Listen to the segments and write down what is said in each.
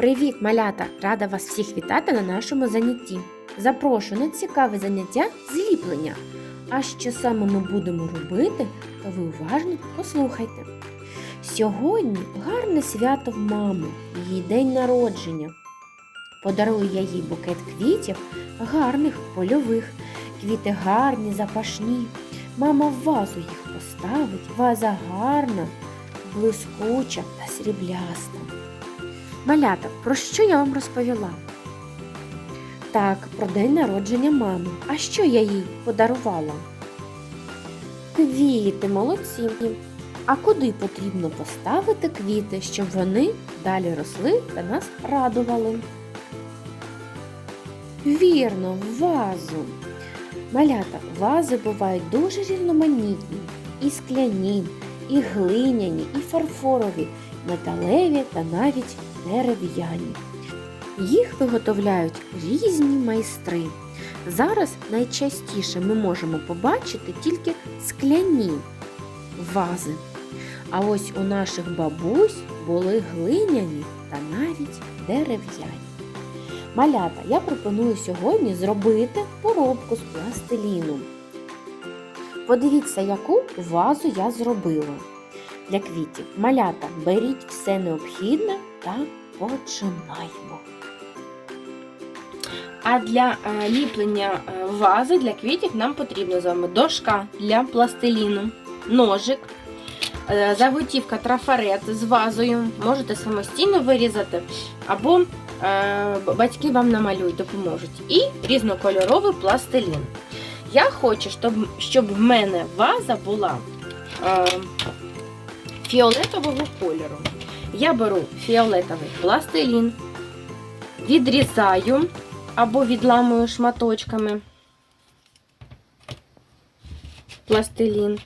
Привіт, малята! Рада вас всіх вітати на нашому занятті. Запрошую на цікаве заняття зліплення. А що саме ми будемо робити, то ви уважно послухайте. Сьогодні гарне свято в мами, її день народження. Подарую я їй букет квітів, гарних, польових. Квіти гарні, запашні. Мама в вазу їх поставить. Ваза гарна, блискуча та срібляста. Малята, про що я вам розповіла? Так, про день народження мами. А що я їй подарувала? Квіти, молодці. А куди потрібно поставити квіти, щоб вони далі росли та нас радували? Вірно, вазу. Малята, вази бувають дуже різноманітні. І скляні, і глиняні, і фарфорові, металеві та навіть дерев'яні. Їх виготовляють різні майстри. Зараз найчастіше ми можемо побачити тільки скляні вази. А ось у наших бабусь були глиняні та навіть дерев'яні. Малята, я пропоную сьогодні зробити поробку з пластиліну. Подивіться, яку вазу я зробила для квітів. Малята, беріть все необхідне та починаємо. А для е, ліплення е, вази для квітів нам потрібно з вами дошка для пластиліну, ножик, е, заготівка трафарет з вазою. Можете самостійно вирізати, або батьки вам намалюють, допоможуть. І різнокольоровий пластилін. Я хочу, щоб, щоб в мене ваза була фіолетового кольору. Я беру фіолетовий пластилін, відрізаю або відламую шматочками пластилін.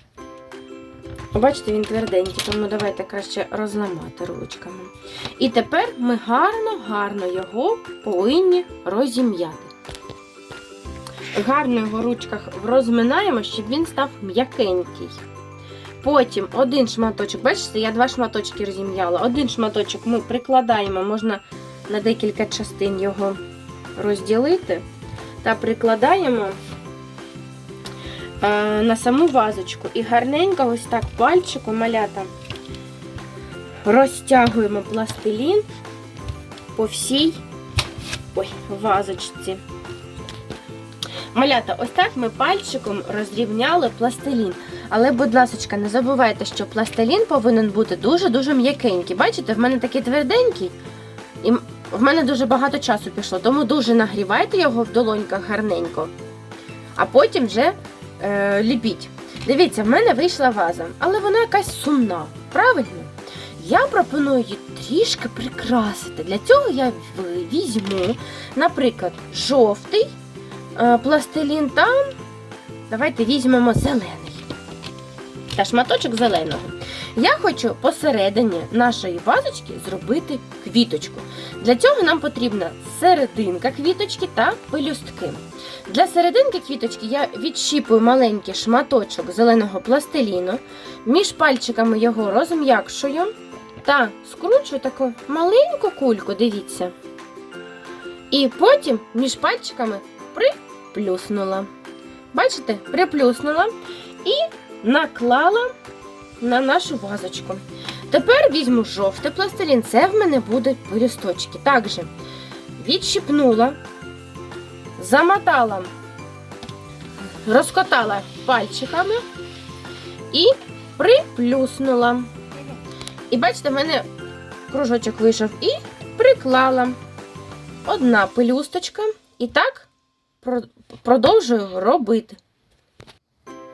Бачите, він тверденький, тому давайте краще розламати ручками. І тепер ми гарно-гарно його повинні розім'яти. Гарно його в ручках розминаємо, щоб він став м'якенький. Потім один шматочок, бачите, я два шматочки розім'яла. Один шматочок ми прикладаємо, можна на декілька частин його розділити та прикладаємо е, на саму вазочку. І гарненько ось так пальчиком малята розтягуємо пластилін по всій ой, вазочці. Малята, ось так ми пальчиком розрівняли пластилін. Але, будь ласка, не забувайте, що пластилін повинен бути дуже-дуже м'якенький. Бачите, в мене такий тверденький, і в мене дуже багато часу пішло, тому дуже нагрівайте його в долоньках гарненько, а потім вже е, ліпіть. Дивіться, в мене вийшла ваза, але вона якась сумна, правильно? Я пропоную її трішки прикрасити. Для цього я візьму, наприклад, жовтий е, пластилін та давайте візьмемо зелений. Та шматочок зеленого. Я хочу посередині нашої вазочки зробити квіточку. Для цього нам потрібна серединка квіточки та пелюстки. Для серединки квіточки я відщіпую маленький шматочок зеленого пластиліну, між пальчиками його розм'якшую та скручую таку маленьку кульку, дивіться. І потім між пальчиками приплюснула. Бачите, приплюснула і наклала на нашу вазочку. Тепер візьму жовтий пластилін, це в мене будуть пелюсточки. Також відщипнула, замотала, розкотала пальчиками і приплюснула. І бачите, в мене кружочок вийшов і приклала одна пелюсточка. І так продовжую робити.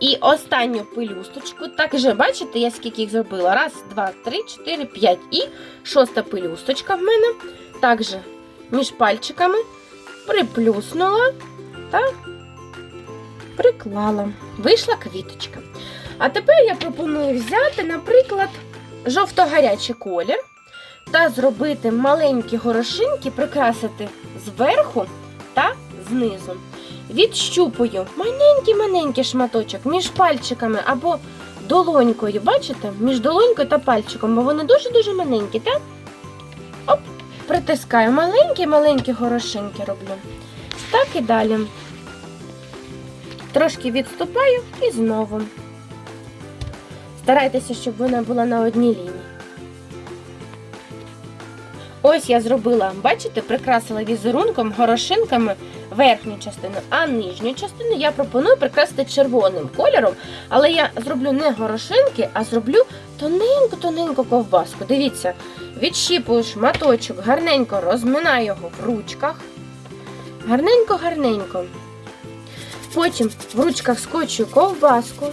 І останню пелюсточку. Так же, бачите, я скільки їх зробила? Раз, два, три, чотири, п'ять. І шоста пелюсточка в мене. Також між пальчиками приплюснула та приклала. Вийшла квіточка. А тепер я пропоную взяти, наприклад, жовто-гарячий колір та зробити маленькі горошинки, прикрасити зверху та знизу відщупую маленький-маленький шматочок між пальчиками або долонькою. Бачите? Між долонькою та пальчиком, бо вони дуже-дуже маленькі, так? Оп, притискаю. Маленькі-маленькі горошинки роблю. Так і далі. Трошки відступаю і знову. Старайтеся, щоб вона була на одній лінії. Ось я зробила, бачите, прикрасила візерунком горошинками верхню частину, а нижню частину я пропоную прикрасити червоним кольором, але я зроблю не горошинки, а зроблю тоненьку-тоненьку ковбаску. Дивіться, відщіпую шматочок, гарненько розминаю його в ручках. Гарненько-гарненько. Потім в ручках скочую ковбаску.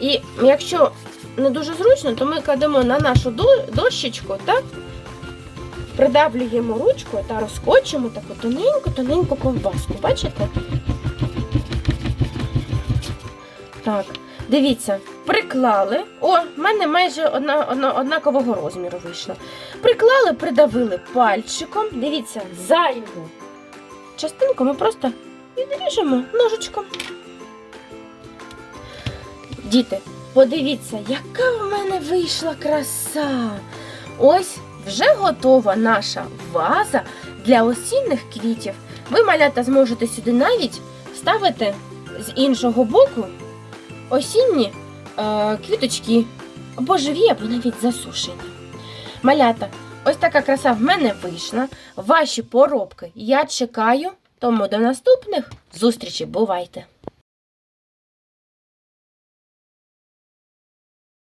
І якщо не дуже зручно, то ми кладемо на нашу до- дощечку, так? Придавлюємо ручкою та розкочимо таку тоненьку-тоненьку ковбаску. Бачите? Так, дивіться, приклали. О, в мене майже одна, одна, однакового розміру вийшло. Приклали, придавили пальчиком. Дивіться, зайву частинку ми просто відріжемо ножичком. Діти, подивіться, яка в мене вийшла краса. Ось вже готова наша ваза для осінних квітів. Ви, малята, зможете сюди навіть ставити з іншого боку осінні е, квіточки або живі, або навіть засушені. Малята, ось така краса в мене вийшла. Ваші поробки я чекаю. Тому до наступних зустрічей. Бувайте!